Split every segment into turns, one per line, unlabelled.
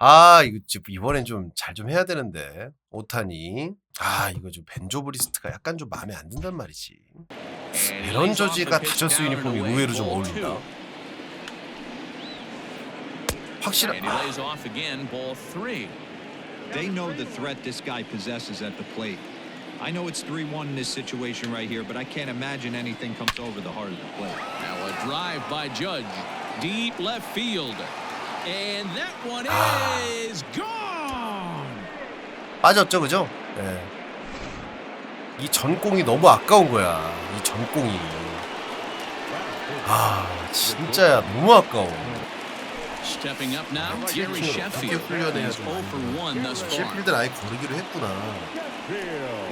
아 이거 좀 이번엔 좀 잘 좀 해야 되는데 오타니 아 이거 좀 벤조브리스트가 약간 좀 마음에 안 든단 말이지 이런 저지가 다저스 유니폼이 의외로 좀 어울린다 확실한
And he
아,
lays off again, ball three.
They know the threat this guy possesses at the plate. I know it's 3-1 in this situation right here, but I can't imagine anything comes over the heart of the plate.
Now a drive by Judge, deep left field. And that one
Ah.
is gone.
빠졌죠 그죠? 예. 이 전공이 너무 아까운 거야 이 전공이 아 진짜 너무 아까워
Stepping up now,
아,
Gary
어떻게
Sheffield.
훈련해야
He's 0 for 1 thus far.
셰필드는 아예 거르기로 했구나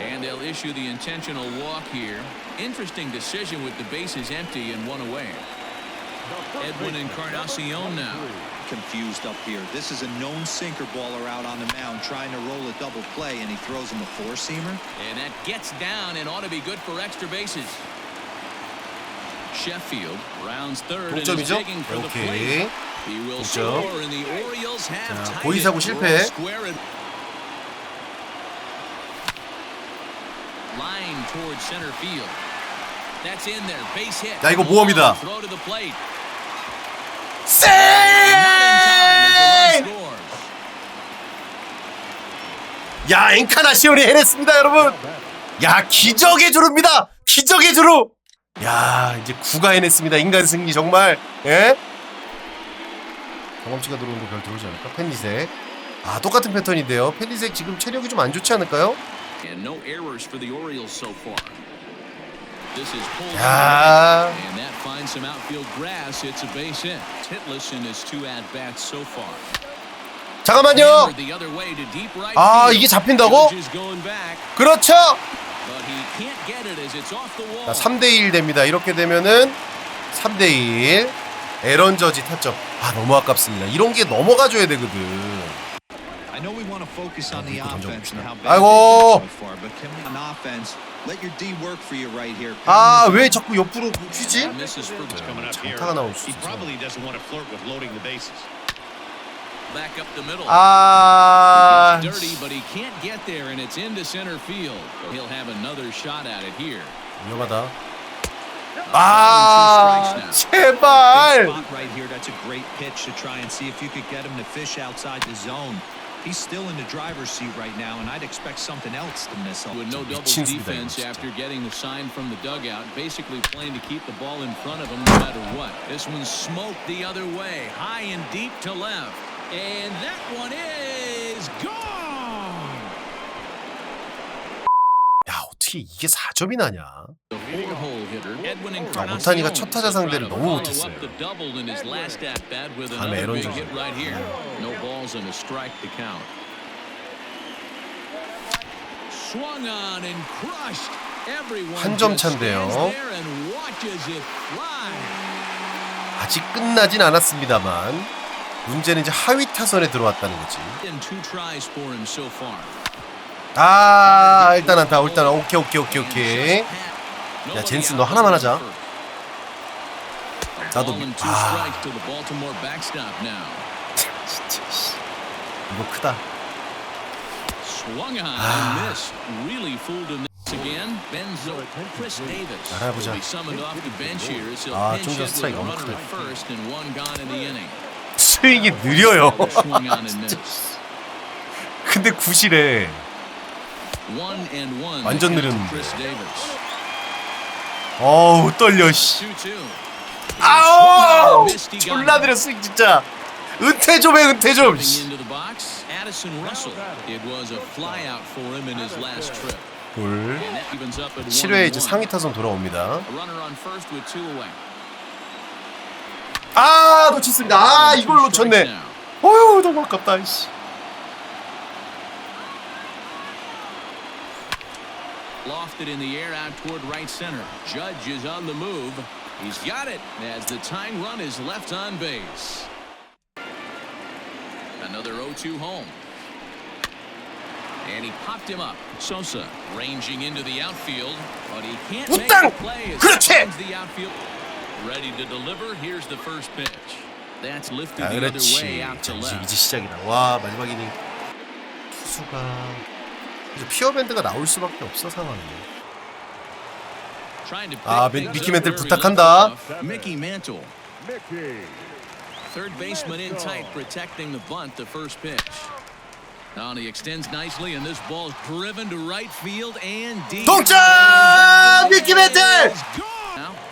And they'll issue the intentional walk here. Interesting decision with the bases empty and one away. Edwin Encarnacion now.
Confused up here. This is a known sinker baller out on the mound trying to roll a double play, and he throws him a four-seamer.
And that gets down and ought to be good for extra bases. Sheffield rounds third and is
동점이죠?
digging for the plate.
오케이
He will
동점.
score and the Orioles have
자,
tied
고의사고
it.
실패.
Square it. Line towards center field. That's in there. Base hit.
야, 이거 모험이다.
Throw to the plate.
세! 야 엔카나시온이 해냈습니다 여러분. 야 기적의 주루입니다. 기적의 주루. 야 이제 구가 해냈습니다. 인간 승리 정말. 예? 경험치가 들어오는데 별 들어오지 않을까? 펜리색. 아 똑같은 패턴인데요. 펜리색 지금 체력이 좀 안 좋지 않을까요? 야 잠깐만요 아. 이게 잡힌다고? 그렇죠
but he can't get it as it's off the wall.
자 3대1 됩니다 이렇게 되면은 3대1 에런 저지 타점 아 너무 아깝습니다 이런 게 넘어가 줘야 되거든
and how bad
아이고. 아 왜 자꾸 옆으로
here.
장타가 나올 수 있어
back up the middle.
아
It's dirty, but he can't get there, and it's into center field. He'll have another shot at it here.
위험하다 아 제발
spot right here. That's a great pitch to try and see if you could get him to fish outside the zone. He's still in the driver's seat right now, and I'd expect something else to miss.
With no doubles
미친 수비다,
defense
이거 진짜.
after getting the sign from the dugout, basically playing to keep the ball in front of him no matter what. This one smoked the other way, high and deep to left. And that one is gone!
야 어떻게 이게 4점이 나냐 아,
Encarnacion,
첫 타자 상대를 너무 못했어요. 다음에 에런.
Everyone
한점 차인데요.
fly.
아직 끝나진 않았습니다만 문제는 이제 하위 타선에 들어왔다는 거지. 아 일단 안타 일단 오케이 오케이 오케이 오케이
야
젠스 너 하나만 하자. 나도
아.
아. 이거 크다 아. 알아보자. 아, 좀
a
스트라이크 너무 크다. 스윙이 느려요. 근데
one.
완전 느렸는데. 어우 떨려 씨
2-2.
아우 졸라 느려 스윙 진짜 은퇴 좀 해 은퇴 좀 씨.
at
7회 이제
1-1.
상위 타선 돌아옵니다 아 놓쳤습니다 아
Two
이걸
strikes
놓쳤네
now.
어휴 너무 아깝다 씨.
Lofted in the air out toward right center. Judge is on the move. He's got it as the tying run is left on base. Another 0-2 home. And he popped him up. Sosa ranging into the outfield, but he can't make
우땅!
the play as
그렇지!
he finds the outfield. Ready to deliver. Here's the first pitch. That's lifted
야
the other way
그렇지
to
이제,
left.
이제 시작이다 와 마지막 이닝 투수가 이제 피어밴드가 나올 수밖에 없어 상황이
Trying to
아, 미- 미키 멘틀 부탁한다.
Third baseman in tight, protecting the bunt, the first pitch. Now he extends nicely, and this ball is driven to right field and deep.
동점 미키 멘틀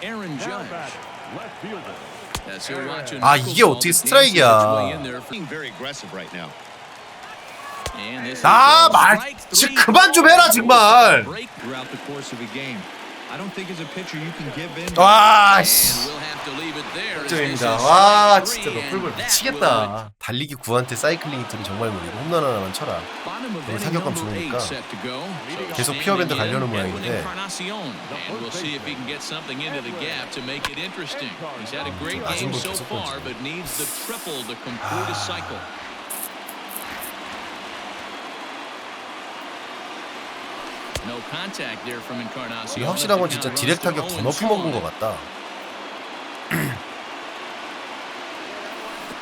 Aaron Judge. That's who watching
아, 이게 어떻게 스트라이크야.
Being very aggressive right now.
And this is
아,
a
말-
strike
진-
three
그만 좀. 해라, 정말.
Break
throughout the course of a game. I don't think as a pitcher you can give in.
와
And
씨.
we'll have to leave it there as this
점입니다.
is
와 진짜
will
미치겠다. 달리기 9한테 사이클링 히트는 정말 무리고 홈런 하나만 쳐라. 너무 타격감 좋으니까. 계속 피어밴드 가려는 모양인데.
See if he can get something into the gap to make it interesting. He's had a great game
아직도
so
계속
far,
그렇지.
but needs the triple to complete his cycle. No contact there from Encarnacion.
이게 확실한 건 진짜 디렉 타격 더 높이 먹은 것 같다.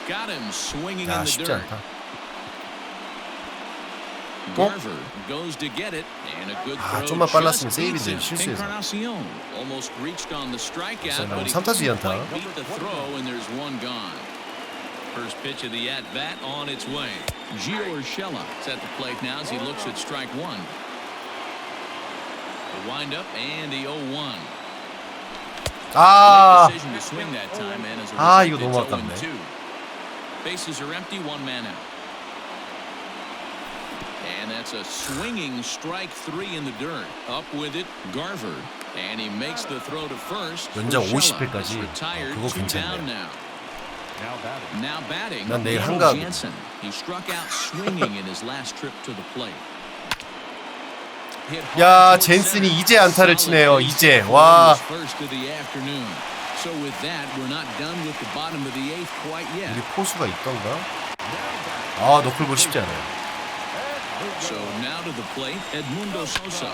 Got him swinging
야 쉽지. 않다.
Garver goes to get it and a good
아, 좀만 빨랐으면
him.
실수해서.
Encarnacion almost reached on the strikeout,
글쎄,
but he
삼타수
couldn't
이안타.
quite beat the throw, and there's one gone. First pitch of the at bat on its way. Gio Urshela is at the plate now as he looks at strike one. The windup and the 0-1.
아
Late decision to swing that time, and as a
아,
result,
이거 너무
it's
아깝네.
0-2. Bases are empty, one man out. And that's a swinging strike three in the dirt. Up with it, Garver. And he makes the throw to first.
연장
Urshela
50 회까지.
is Retired,
어, 그거
two
괜찮네.
down now. Now batting.
난 내일
Danny
한가하거든.
Jansen. He struck out swinging in his last trip to the plate.
야 젠슨이. 이제 안타를 치네요. 이제 와. 우리 포수가 있던가? 아 너클볼 쉽지 않아요.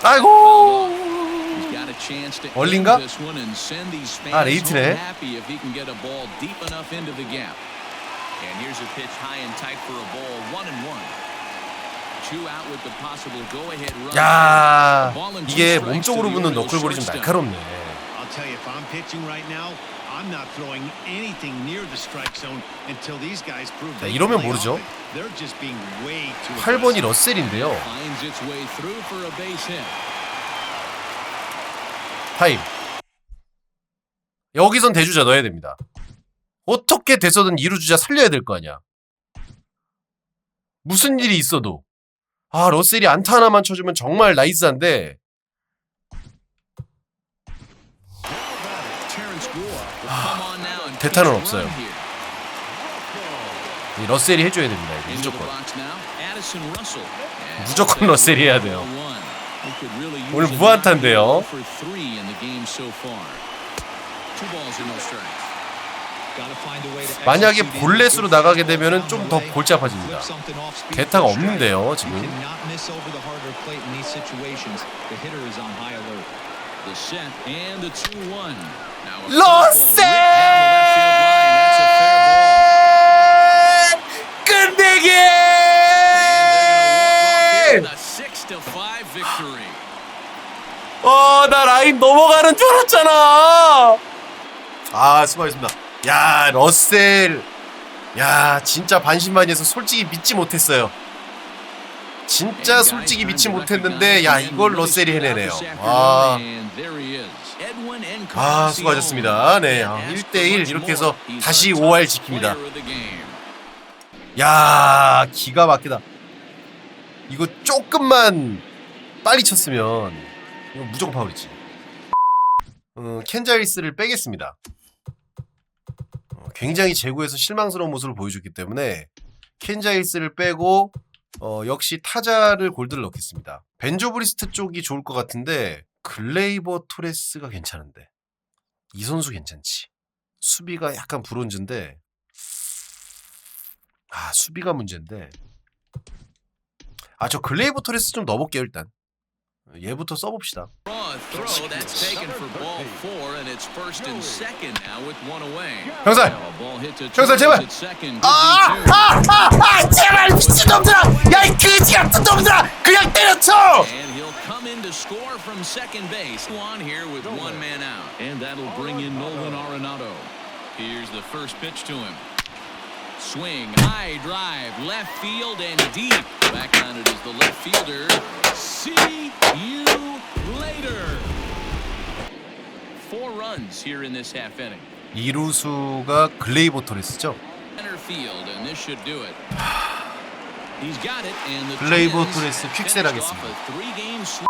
아이고
fans
아, 레이트네.
And here's a pitch high and tight for a ball, one and one. Two out with the possible go-ahead run.
야 이게 몸쪽으로 붙는 너클볼이 좀. 날카롭네.
They
이러면 모르죠.
offense. They're just being way too
8번이
aggressive.
러셀인데요. 타임. 여기선 대주자 넣어야 됩니다. 어떻게 돼서든 이루주자 살려야 될 거 아니야. 무슨 일이 있어도. 아 러셀이 안타 하나만 쳐주면 정말 나이스한데
and
대타는 없어요. 이 러셀이 해줘야 됩니다. 이거 무조건. 무조건 러셀이 해야 돼요. 오늘 무안타인데요. 만약에 볼넷으로 나가게
balls
좀더 골치 아파집니다.
strike.
없는데요, 지금.
cannot miss over the harder plate in these situations. The hitter is on high alert.
The set and the 2-1. Now a
러셀!
curveball ripped down the left field line. That's a fair ball.
끝내기!
And they're gonna walk off here with a 6-5 victory.
어, 나 라인 넘어가는 줄 알았잖아. 아, 수고하셨습니다. 야, 러셀. 야, 진짜 반신반의해서 솔직히 믿지 못했어요. 진짜 솔직히 믿지 못했는데, 야, 이걸 러셀이 해내네요. 와. 아, 수고하셨습니다. 네, 아, 1대1 이렇게 해서 다시 5할 지킵니다. 야, 기가 막히다. 이거 조금만 빨리 쳤으면 이거 무조건 파울이지. 어, 켄자리스를 빼겠습니다. 어, 굉장히 제구에서 실망스러운 모습을 보여줬기 때문에 켄자리스를 빼고 어, 역시 타자를 골드를 넣겠습니다. 벤조브리스트 쪽이 좋을 것 같은데 글레이버 토레스가 괜찮은데 이 선수 괜찮지. 수비가 약간 브론즈인데 아 수비가 문제인데 아 저 글레이버 토레스 좀 넣어볼게요 일단 얘부터 써봅시다. 형살! 형살,
Torres
제발! 아! 아! 아! 아! 제발 미친놈들아! 야이 그지 같은 놈들아! 그냥 때려쳐!
And he'll come in to score from second base. On here with one man out. And that'll bring in Nolan Arenado. Here's the first pitch to him. Swing, high drive, left field and deep. Back on it is the left fielder. See you later. Four runs here in this half inning.
이루수가 글레이버 토레스죠?
Center field, and this should do it. He's got it, and the
글레이버
Twins
토레스
finished
퀵셀
off
하겠습니다.
a three-game sweep.